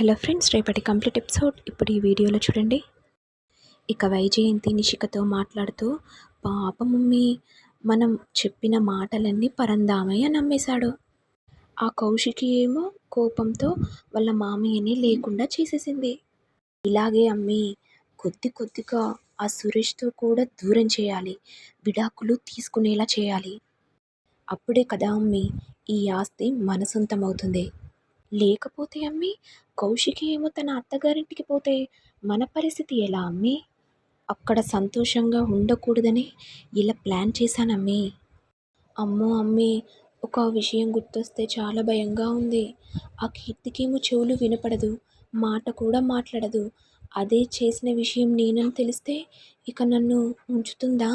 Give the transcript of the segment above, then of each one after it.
Hello friends రేపటి complete episode. ఇప్పుడు ఈ వీడియోలో చూడండి. ఇక వైజయంతి నిషికతో మాట్లాడుతూ పాప మమ్మీ మనం చెప్పిన మాటలన్నీ పరందామయ్య నమ్మేశాడు. ఆ కౌశికి ఏమో కోపంతో వాళ్ళ మామయ్యని లేకుండా చేసేసింది. ఇలాగే అమ్మి కొద్ది కొద్దిగా ఆ సురేష్తో కూడా దూరం చేయాలి. విడాకులు తీసుకునేలా చేయాలి. అప్పుడే కదా అమ్మి ఈ ఆస్తి మన సొంతమవుతుంది. లేకపోతే అమ్మి? కౌశికి ఏమో తన అత్తగారింటికి పోతే మన పరిస్థితి ఎలా అమ్మి? అక్కడ సంతోషంగా ఉండకూడదని ఇలా ప్లాన్ చేశానమ్మి. అమ్మో అమ్మి ఒక విషయం గుర్తొస్తే చాలా భయంగా ఉంది. ఆ కీర్తికేమో చెవులు వినపడదు మాట కూడా మాట్లాడదు. అదే చేసిన విషయం నేనని తెలిస్తే ఇక నన్ను ఉంచుతుందా?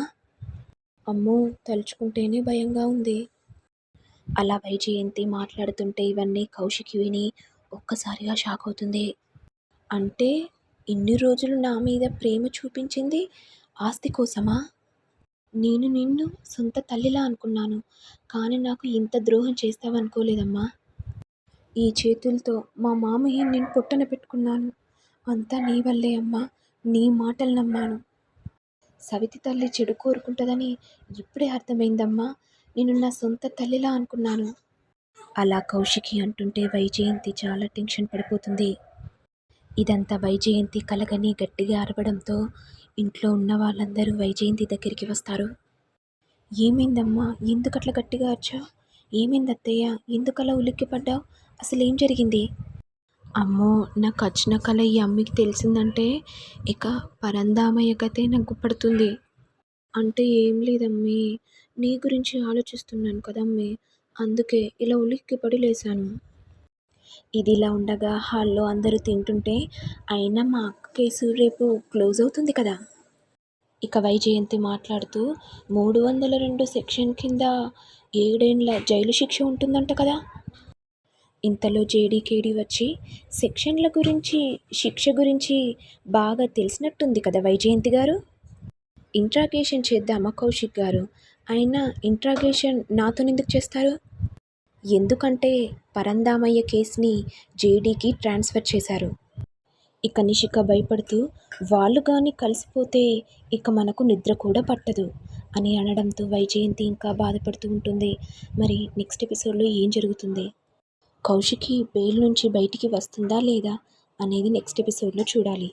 అమ్మో తలుచుకుంటేనే భయంగా ఉంది. అలా వైజయంతి మాట్లాడుతుంటే ఇవన్నీ కౌశికి విని ఒక్కసారిగా షాక్ అవుతుంది. అంటే ఇన్ని రోజులు నా మీద ప్రేమ చూపించింది ఆస్తి కోసమా? నేను నిన్ను సొంత తల్లిలా అనుకున్నాను కానీ నాకు ఇంత ద్రోహం చేస్తావనుకోలేదమ్మా. ఈ చేతులతో మా మామయ్య నేను పొట్టన పెట్టుకున్నాను. అంతా నీ వల్లే అమ్మా నీ మాటలు నమ్మాను. సవితి తల్లి చెడు కోరుకుంటుందని ఇప్పుడే అర్థమైందమ్మా. నేను నా సొంత తల్లిలా అనుకున్నాను. అలా కౌశికి అంటుంటే వైజయంతి చాలా టెన్షన్ పడిపోతుంది. ఇదంతా వైజయంతి కలగని గట్టిగా అరవడంతో ఇంట్లో ఉన్న వాళ్ళందరూ వైజయంతి దగ్గరికి వస్తారు. ఏమైందమ్మా? ఎందుకు అట్లా గట్టిగా వచ్చా ఏమైంది అత్తయ్య ఎందుకలా ఉలిక్కిపడ్డావు అసలు ఏం జరిగింది? అమ్మో నాకు వచ్చిన కళ ఈ అమ్మకి తెలిసిందంటే ఇక పరందామయ్య కథే నాకు పడుతుంది. అంటే ఏం లేదమ్మీ. నీ గురించి ఆలోచిస్తున్నాను కదమ్మీ. అందుకే ఇలా ఉలిక్కిపడి లేశాను. ఇది ఇలా ఉండగా హాల్లో అందరూ తింటుంటే అయినా మా అక్క కేసు రేపు క్లోజ్ అవుతుంది కదా. ఇక వైజయంతి మాట్లాడుతూ మూడు వందల రెండు సెక్షన్ కింద ఏడేండ్ల జైలు శిక్ష ఉంటుందంట కదా. ఇంతలో జేడీకేడి వచ్చి సెక్షన్ల గురించి శిక్ష గురించి బాగా తెలిసినట్టుంది కదా వైజయంతి గారు. ఇంట్రాగేషన్ చేద్దామా కౌశిక్ గారు? అయినా ఇంట్రాగేషన్ నాతో ఎందుకు చేస్తారు? ఎందుకంటే పరందామయ్య కేసుని జేడీకి ట్రాన్స్ఫర్ చేశారు. ఇక నిషిక భయపడుతూ వాళ్ళు కానీ కలిసిపోతే ఇక మనకు నిద్ర కూడా పట్టదు అని అనడంతో వైజయంతి ఇంకా బాధపడుతూ ఉంటుంది. మరి నెక్స్ట్ ఎపిసోడ్లో ఏం జరుగుతుంది? కౌశికి బెయిల్ నుంచి బయటికి వస్తుందా లేదా అనేది నెక్స్ట్ ఎపిసోడ్లో చూడాలి.